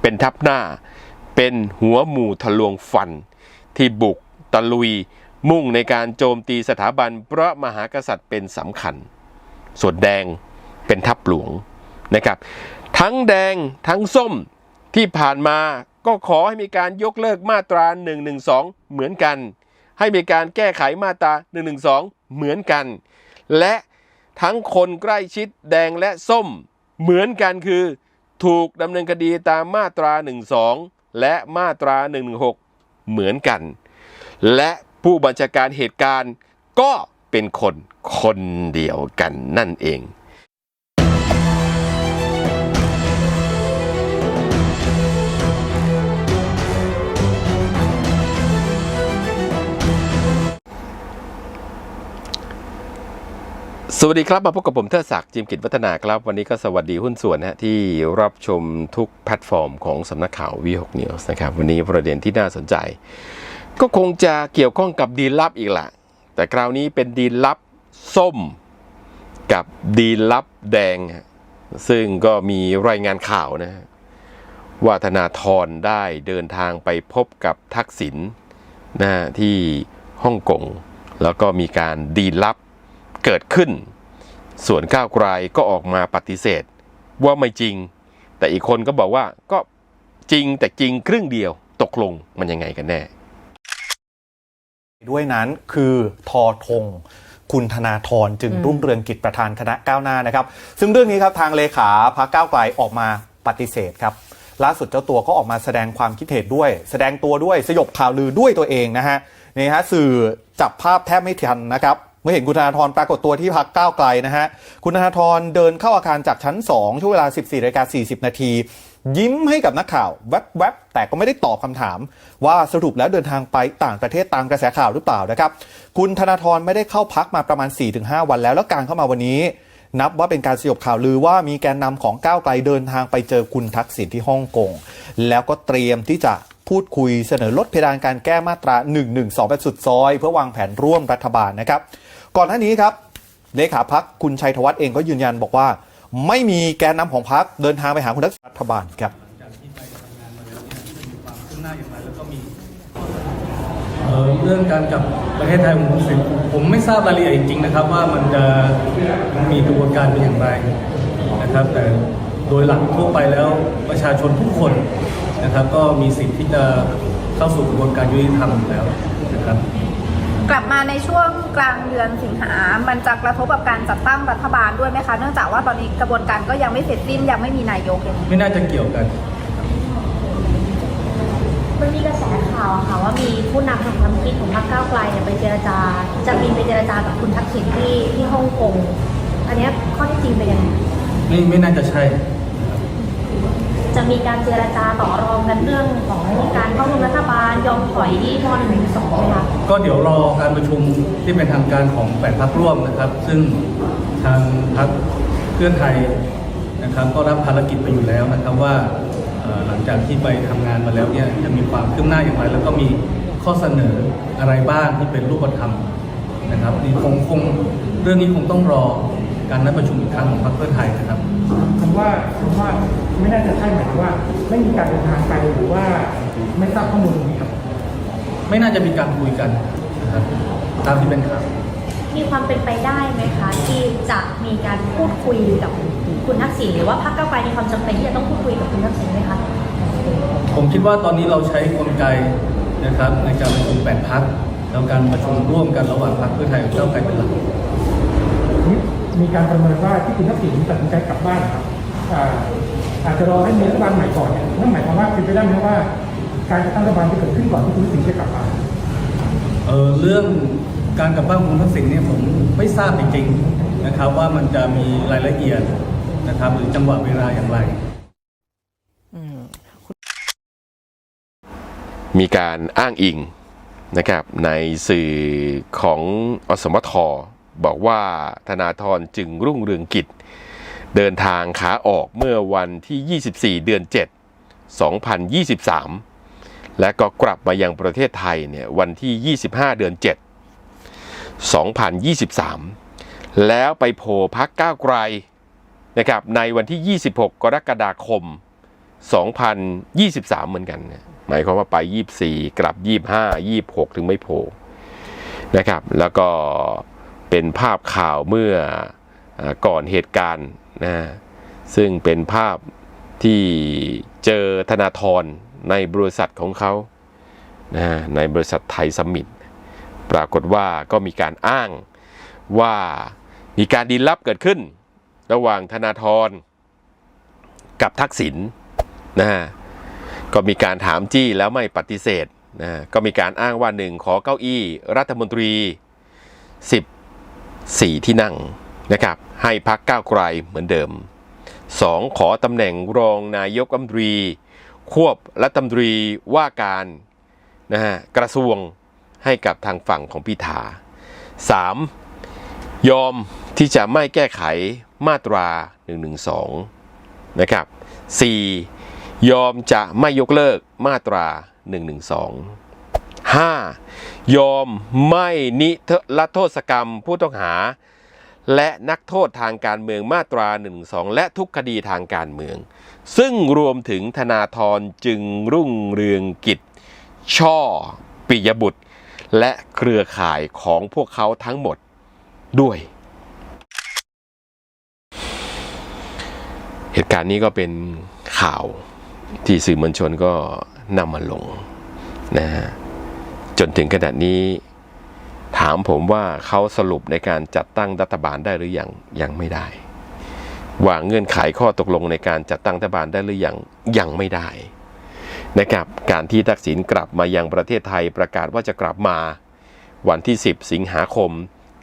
เป็นทัพหน้า เป็นหัวหมู่ทะลวงฟัน ที่บุกตะลุย มุ่งในการโจมตีสถาบันพระมหากษัตริย์เป็นสำคัญ ส่วนแดงเป็นทัพหลวงนะครับ ทั้งแดงทั้งส้มที่ผ่านมาก็ขอให้มีการยกเลิกมาตรา 112 เหมือนกัน ให้มีการแก้ไขมาตรา 112 เหมือนกัน และทั้งคนใกล้ชิดแดงและส้มเหมือนกันคือ ถูกดำเนินคดีตามมาตรา 12 และมาตรา 116 เหมือนกัน และผู้บัญชาการเหตุการณ์ก็เป็นคนคนเดียวกันนั่นเอง สวัสดีครับ มาพบกับผมเทิดศักดิ์จิมกิจวัฒนาครับ วันนี้ก็สวัสดีหุ้นส่วนนะฮะที่รับชมทุกแพลตฟอร์มของสำนักข่าว V6 News นะครับ วันนี้ประเด็นที่น่าสนใจ ก็คงจะเกี่ยวข้องกับดีลลับอีกละแต่คราวนี้เป็นดีลลับส้ม กับดีลลับแดง ซึ่งก็มีรายงานข่าวนะว่าธนาธรได้เดินทางไปพบกับทักษิณนะฮะที่ฮ่องกงแล้วก็มีการดีลลับ เกิดขึ้น ส่วนก้าวไกลก็ออกมาปฏิเสธ ว่าไม่จริง แต่อีกคนก็บอกว่าก็จริงแต่จริงครึ่งเดียวตกลงมันยังไงกันแน่ ด้วยนั้นคือทอทงคุณธนาธรจึงรุ่งเรืองกิจประธานคณะก้าวหน้านะครับ ซึ่งเรื่องนี้ครับทางเลขาพักก้าวไกลออกมาปฏิเสธครับ ล่าสุดเจ้าตัวก็ออกมาแสดงความคิดเห็นด้วย แสดงตัวด้วยสยบข่าวลือด้วยตัวเองนะฮะนี่ฮะสื่อจับภาพแทบไม่ทันนะครับ เมื่อเห็นคุณธนาธรปรากฏตัวที่พักก้าวไกลนะฮะ คุณธนาธรเดินเข้าอาคารจากชั้น 2 ช่วงเวลา 14นาฬิกา40 นาที ยิ้มให้กับนักข่าว แวบๆ แต่ก็ไม่ได้ตอบคำถาม ว่าสรุปแล้วเดินทางไปต่างประเทศตามกระแสข่าวหรือเปล่านะครับ คุณธนาธรไม่ได้เข้าพักมาประมาณ 4-5 วันแล้ว แล้วการเข้ามาวันนี้ นับว่าเป็นการสยบข่าวลือว่ามีแกนนำของก้าวไกลเดินทางไปเจอคุณทักษิณที่ฮ่องกงแล้วก็เตรียมที่จะ พูดคุยเสนอลดเพดานการแก้มาตรา 112 แบบสุดซอย เพื่อวางแผนร่วมรัฐบาลนะครับ ก่อนหน้านี้ครับเลขาพักคุณชัยธวัฒน์เองก็ยืนยันบอกว่า ไม่มีแกนนำของพักเดินทางไปหาคุณทักษิณรัฐบาลครับเอ่อเรื่องการกลับประเทศไทยของคุณสิผมไม่ทราบรายละเอียดจริงๆนะครับ ว่ามันจะมีกระบวนการเป็นอย่างไรนะครับ แต่โดยหลักทั่วไปแล้วประชาชนทุกคน นะครับ ก็มีสิทธิ์ที่จะเข้าสู่กระบวนการยุติธรรมอยู่แล้วนะครับ กลับมาในช่วงกลางเดือนสิงหา มันจะกระทบกับการจัดตั้งรัฐบาลด้วยไหมคะ เนื่องจากว่าตอนนี้กระบวนการก็ยังไม่เสร็จสิ้นยังไม่มีนายกอย่างนี้ไม่น่าจะเกี่ยวกัน มันมีกระแสข่าวอะค่ะว่ามีผู้นำทางความคิดของพรรคก้าวไกลเนี่ยไปเจรจา จะบินไปเจรจากับคุณทักษิณที่ที่ฮ่องกง อันเนี้ยข้อที่จริงเป็นยังไง ไม่ไม่น่าจะใช่ จะมีการเจรจาต่อรองกันเรื่องของการเข้าร่วมรัฐบาลยอมถอยมหนึ่งสองไหมคะก็เดี๋ยวรอการประชุมที่เป็นทางการของแปดพักร่วมนะครับ ซึ่งทางพักเพื่อไทยนะครับ ก็รับภารกิจไปอยู่แล้วนะครับว่าหลังจากที่ไปทำงานมาแล้วเนี่ยจะมีความคืบหน้าอย่างไร แล้วก็มีข้อเสนออะไรบ้างที่เป็นรูปธรรมนะครับนี่คงคงเรื่องนี้คงต้องรอ การนัดประชุมอีกครั้งของพรรคเพื่อไทยนะครับคำว่าคำว่าไม่น่าจะใช่หมายถึงว่าไม่มีการเดินทางไปหรือว่าไม่ทราบข้อมูลตรงนี้ครับไม่น่าจะมีการคุยกันนะครับตามที่เป็นข่าวมีความเป็นไปได้ไหมคะที่จะมีการพูดคุยกับคุณทักษิณหรือว่าพรรคก้าวไกลมีความจำเป็นที่จะต้องพูดคุยกับคุณทักษิณไหมคะผมคิดว่าตอนนี้เราใช้กลไกนะครับในการประชุมแปดพักแล้วการประชุมร่วมกันระหว่างพรรคเพื่อไทยกับก้าวไกลเป็นหลัก มีการประเมินว่าที่คุณทักษิณตัดสินใจกลับบ้านครับอ่าอาจจะรอให้มีรัฐบาลใหม่ก่อนเนี่ยนั่นหมายความว่าเป็นไปได้ไหมว่า การจัดตั้งรัฐบาลจะเกิดขึ้นก่อนที่คุณทักษิณจะกลับมาเออเรื่องการกลับบ้านของคุณทักษิณเนี่ยผมไม่ทราบจริงๆนะครับว่ามันจะมีรายละเอียดนะครับหรือจังหวะเวลาอย่างไรมีการอ้างอิงนะครับในสื่อของอสมท บอกว่าธนาธรจึงรุ่งเรืองกิจ เดินทางขาออกเมื่อวันที่ 24 เดือน 7 2023 และก็กลับมายังประเทศไทยเนี่ยวันที่ 25 เดือน 7 2023 แล้วไปโผล่พักก้าวไกลนะครับในวันที่ 26 กรกฎาคม 2023 เหมือนกันนะหมายความว่าไป 24 กลับ 25 26 ถึงไม่โผล่นะครับ แล้วก็ เป็นภาพข่าวเมื่ออก่อนเหตุการณ์นะซึ่งเป็นภาพที่เจอธนาธรในบริษัทของเขานะในบริษัทไทยสมิธปรากฏว่าก็มีการอ้างว่ามีการดีลลับเกิดขึ้น ระหว่างธนาธรกับทักษิณนะฮะก็มีการถามจี้แล้วไม่ปฏิเสธนะก็มีการอ้างว่าหนึ่งขอเก้าอี้รัฐมนตรี 4 ที่นั่งนะครับ ให้พักก้าวไกลเหมือนเดิม 2. ขอตำแหน่งรองนายกรัฐมนตรี ควบรัฐมนตรีว่าการนะฮะกระทรวงให้กับทางฝั่งของพิธา 3. ยอมที่จะไม่แก้ไขมาตรา 112 นะครับ 4. ยอมจะไม่ยกเลิกมาตรา 112 ยอมไม่นิรโทษกรรมผู้ต้องหา และนักโทษทางการเมืองมาตรา112และทุกคดีทางการเมือง ซึ่งรวมถึงธนาธรจึงรุ่งเรืองกิจ ช่อ ปิยบุตร และเครือข่ายของพวกเขาทั้งหมดด้วย เหตุการณ์นี้ก็เป็นข่าวที่สื่อมวลชนก็นำมาลงนะฮะ จนถึงขณะนี้ ถามผมว่าเขาสรุปในการจัดตั้งรัฐบาลได้หรือยังยังไม่ได้ ว่าเงื่อนไขข้อตกลงในการจัดตั้งรัฐบาลได้หรือยังยังไม่ได้นะครับการที่ทักษิณกลับมายังประเทศไทยประกาศว่าจะกลับมาวันที่ 10 สิงหาคม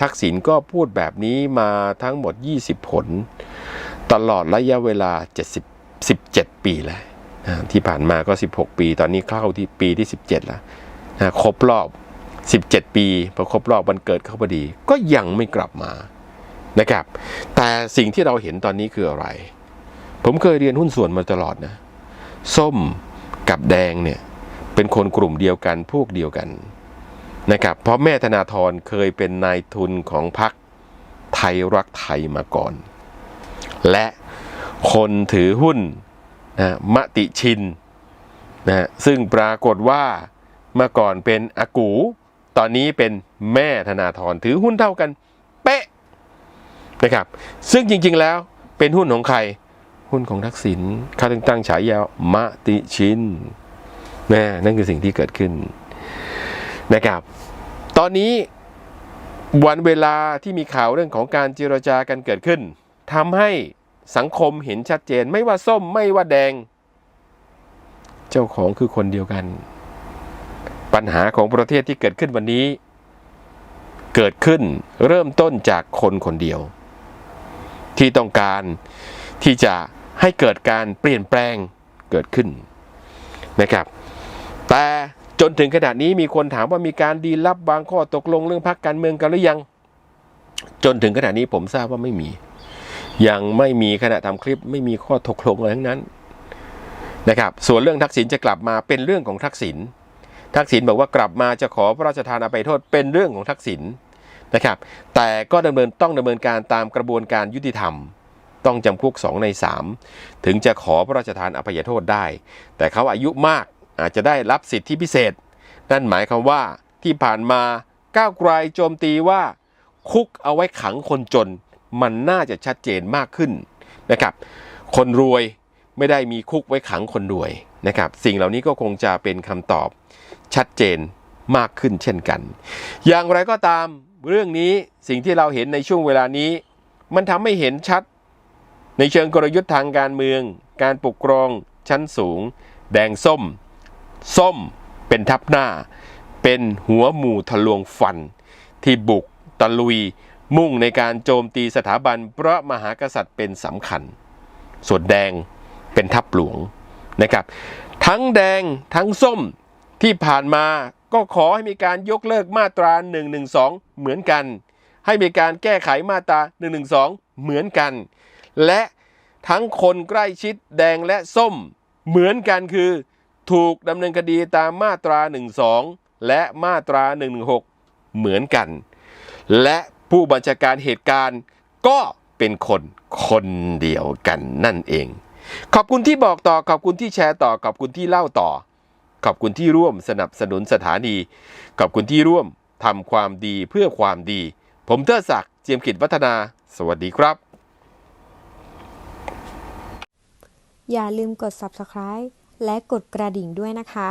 ทักษิณก็พูดแบบนี้มาทั้งหมด 20 ผล ตลอดระยะเวลา 70 17 ปีแล้วที่ผ่านมาก็ 16 ปี ตอนนี้เข้าที่ปีที่ 17 แล้ว นะครบรอบ 17 ปีพอครบรอบวันเกิดเขาพอดี ก็ยังไม่กลับมานะครับ แต่สิ่งที่เราเห็นตอนนี้คืออะไร ผมเคยเรียนหุ้นส่วนมาตลอดนะ ส้มกับแดงเนี่ยเป็นคนกลุ่มเดียวกันพวกเดียวกันนะครับเพราะแม่ธนาธรเคยเป็นนายทุนของพรรคไทยรักไทยมาก่อน และคนถือหุ้นนะมติชินนะซึ่งปรากฏว่า เมื่อก่อนเป็นอากู ตอนนี้เป็นแม่ธนาธรถือหุ้นเท่ากัน เป๊ะนะครับ ซึ่งจริงๆแล้วเป็นหุ้นของใคร หุ้นของทักษิณเขาถึงตั้งฉายามติชินนะนั่นคือสิ่งที่เกิดขึ้นนะครับ ตอนนี้วันเวลาที่มีข่าวเรื่องของการเจรจากันเกิดขึ้นทำให้สังคมเห็นชัดเจนไม่ว่าส้มไม่ว่าแดง เจ้าของคือคนเดียวกัน ปัญหาของประเทศที่เกิดขึ้นวันนี้ เกิดขึ้นเริ่มต้นจากคนคนเดียว ที่ต้องการที่จะให้เกิดการเปลี่ยนแปลงเกิดขึ้นนะครับ แต่จนถึงขนาดนี้มีคนถามว่ามีการดีลับบางข้อตกลงเรื่องพักการเมืองกันหรือยัง จนถึงขนาดนี้ผมทราบว่าไม่มี ยังไม่มีขณะทำคลิปไม่มีข้อตกลงอะไรทั้งนั้นนะครับ ส่วนเรื่องทักษิณจะกลับมาเป็นเรื่องของทักษิณ ทักษิณบอกว่ากลับมาจะขอพระราชทานอภัยโทษเป็นเรื่องของทักษิณนะครับ แต่ก็ดำเนินต้องดำเนินการตามกระบวนการยุติธรรม ต้องจำคุก 2 ใน 3 ถึงจะขอพระราชทานอภัยโทษได้ แต่เขาอายุมากอาจจะได้รับสิทธิพิเศษ นั่นหมายความว่าที่ผ่านมาก้าวไกลโจมตีว่า คุกเอาไว้ขังคนจน มันน่าจะชัดเจนมากขึ้นนะครับ คนรวยไม่ได้มีคุกไว้ขังคนรวยนะครับ สิ่งเหล่านี้ก็คงจะเป็นคำตอบ ชัดเจนมากขึ้นเช่นกัน อย่างไรก็ตามเรื่องนี้สิ่งที่เราเห็นในช่วงเวลานี้ มันทำให้เห็นชัด ในเชิงกลยุทธ์ทางการเมือง การปกครองชั้นสูง แดงส้ม ส้มเป็นทับหน้า เป็นหัวหมู่ทะลวงฟัน ที่บุกตะลุย มุ่งในการโจมตีสถาบันพระมหากษัตริย์เป็นสำคัญ ส่วนแดงเป็นทับหลวงนะครับ ทั้งแดงทั้งส้ม ที่ผ่านมาก็ขอให้มีการยกเลิกมาตรา 112 เหมือนกัน ให้มีการแก้ไขมาตรา 112 เหมือนกัน และทั้งคนใกล้ชิดแดงและส้ม เหมือนกันคือ ถูกดำเนินคดีตามมาตรา 12 และมาตรา 116 เหมือนกัน และผู้บัญชาการเหตุการณ์ก็เป็นคนคนเดียวกันนั่นเอง ขอบคุณที่บอกต่อขอบคุณที่แชร์ต่อขอบคุณที่เล่าต่อ ขอบคุณที่ร่วมสนับสนุนสถานี ขอบคุณที่ร่วมทำความดีเพื่อความดี ผมเทิดศักดิ์เจียมกิจวัฒนา สวัสดีครับ อย่าลืมกด subscribe และกดกระดิ่งด้วยนะคะ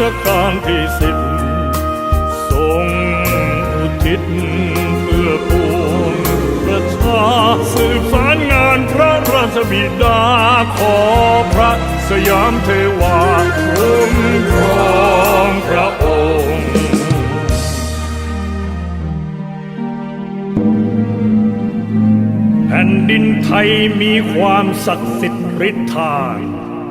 รัชกาลที่สิบทรงอุทิศเพื่อปวงประชาสืบสารงานพระราชบิดาขอพระสยามเทวาคุ้มครองพระองค์แผ่นดินไทยมีความศักดิ์สิทธิ์ฤทธา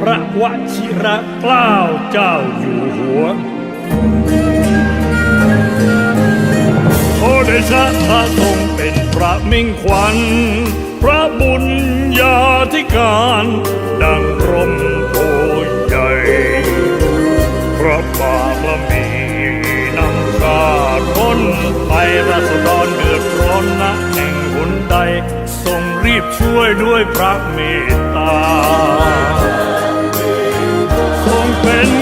พระวชิระเกล้าเจ้าอยู่หัวโอเดชะพระทรงเป็นพระมิ่งขวัญ พระบุญญาธิการ ดังรมโพใหญ่พระบารมีนำชาติพ้นไปราษฎรเดือดร้อนนะแห่งหนใด ทรงรีบช่วยด้วยพระเมตตา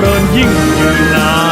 ริญยิ่งยืนนาน